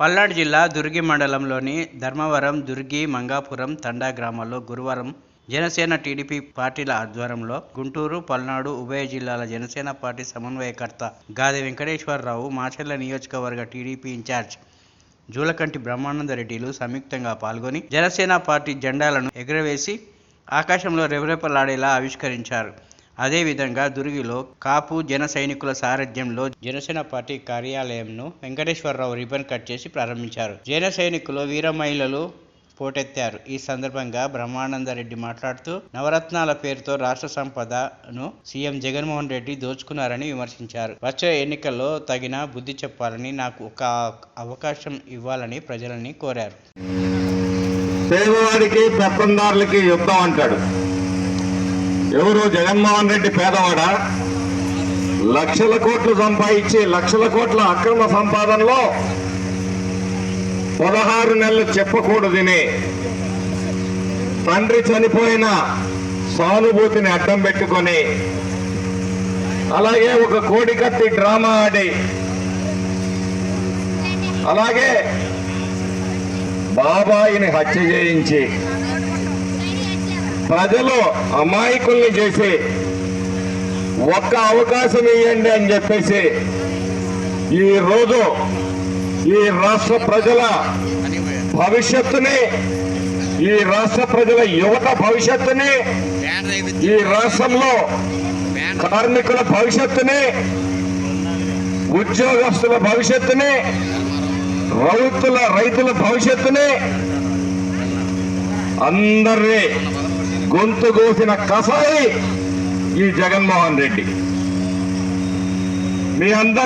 పల్నాడు జిల్లా దుర్గి మండలంలోని ధర్మవరం దుర్గి మంగాపురం తండా గ్రామాల్లో గురువారం జనసేన టీడీపీ పార్టీల ఆధ్వర్యంలో గుంటూరు పల్నాడు ఉభయ జిల్లాల జనసేన పార్టీ సమన్వయకర్త గాది వెంకటేశ్వరరావు మాచర్ల నియోజకవర్గ టీడీపీ ఇన్ఛార్జ్ జూలకంటి బ్రహ్మానందరెడ్డిలు సంయుక్తంగా పాల్గొని జనసేన పార్టీ జెండాలను ఎగురవేసి ఆకాశంలో రెపరెపలాడేలా ఆవిష్కరించారు. అదేవిధంగా దుర్గిలో కాపు జన సైనికుల సారథ్యంలో జనసేన పార్టీ కార్యాలయంను వెంకటేశ్వరరావు రిబన్ కట్ చేసి ప్రారంభించారు. జన సైనికులు వీర మహిళలు పోటెత్తారు. ఈ సందర్భంగా బ్రహ్మానందరెడ్డి మాట్లాడుతూ నవరత్నాల పేరుతో రాష్ట్ర సంపదను సీఎం జగన్మోహన్ రెడ్డి దోచుకున్నారని విమర్శించారు. వచ్చే ఎన్నికల్లో తగిన బుద్ధి చెప్పాలని నాకు ఒక అవకాశం ఇవ్వాలని ప్రజలని కోరారు. పేదవాడికి పెత్తందారులకి యుద్ధం అంటాడు. ఎవరు? జగన్మోహన్ రెడ్డి పేదవాడా? లక్షల కోట్లు సంపాదించి లక్షల కోట్ల అక్రమ సంపాదనలో పదహారు నెలలు చెప్పకూడదని తండ్రి చనిపోయిన సానుభూతిని అడ్డం పెట్టుకొని అలాగే ఒక కోడికత్తి డ్రామా ఆడి అలాగే బాబాయిని హత్య చేయించి ప్రజలు అమాయకుల్ని చేసి ఒక్క అవకాశం ఇవ్వండి అని చెప్పేసి ఈ రోజు ఈ రాష్ట్ర ప్రజల భవిష్యత్తుని ఈ రాష్ట్ర ప్రజల యువత భవిష్యత్తుని ఈ రాష్ట్రంలో కార్మికుల భవిష్యత్తుని ఉద్యోగస్తుల భవిష్యత్తుని రైతుల రైతుల భవిష్యత్తుని అందరి గొంతు కోసిన కసాయి ఈ జగన్మోహన్ రెడ్డి. మీ అందరు